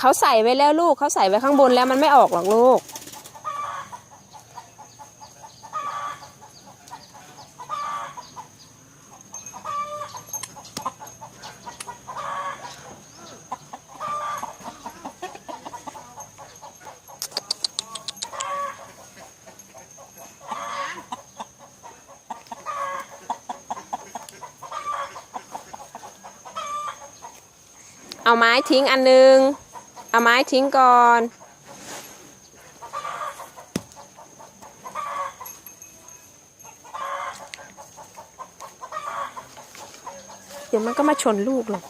เขาใส่ไว้แล้วลูกเขาใส่ไว้ข้างบนแล้วมันไม่ออกหรอกลูก เอาไม้ทิ้งอันนึง เอาไม้ทิ้งก่อน เดี๋ยวมันก็มาชนลูกหรอก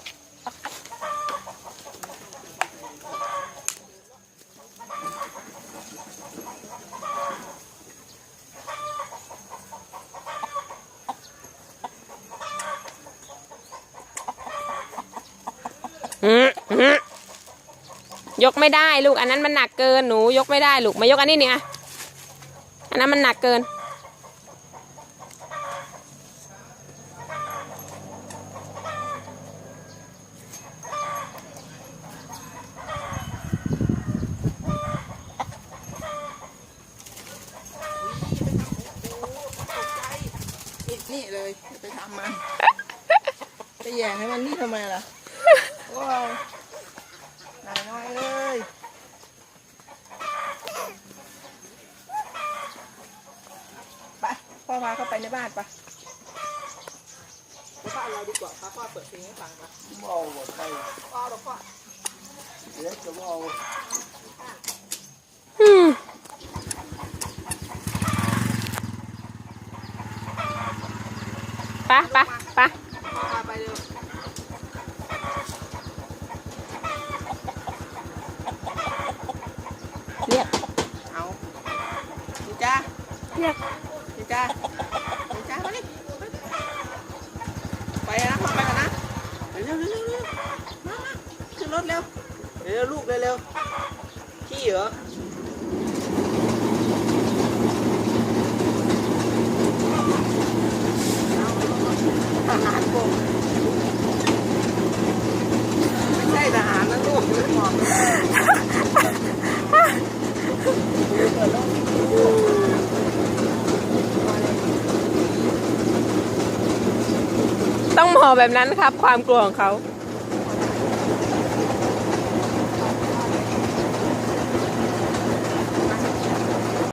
อืมอืม ยกไม่ได้ลูกอันนั้นมันหนักเกินหนูยกไม่ได้ลูกมายกอันนี้เนี่ยอันนั้นมันหนักเกิน ปิดนี่เลยอย่าไปทำมัน ไปแย่งให้มันนี่ทำไมล่ะว้าว น้อยเอ้ยไปพ่อพาเข้าไปในบ้านปะไปบ้านเราดีกว่าพาพ่อเปิดเพลงให้ฟังปะเอาหมดไปพ่อเราพ่อเดี๋ยวจะเอาอืมปะปะปะ พ่อพาไปเร็ว เรียก เอาจีจ้า เรียกจีจ้าจีจ้ามาดิไปนะพอไปกันนะเร็วเร็วเร็วเร็วมามาขึ้นรถเร็วเร็วลูกเร็วเร็วขี้เหรอทหารบกไม่ใช่ทหารนะลูกหมอ ต้อง หมอแบบนั้นครับ ความกลัวของเขา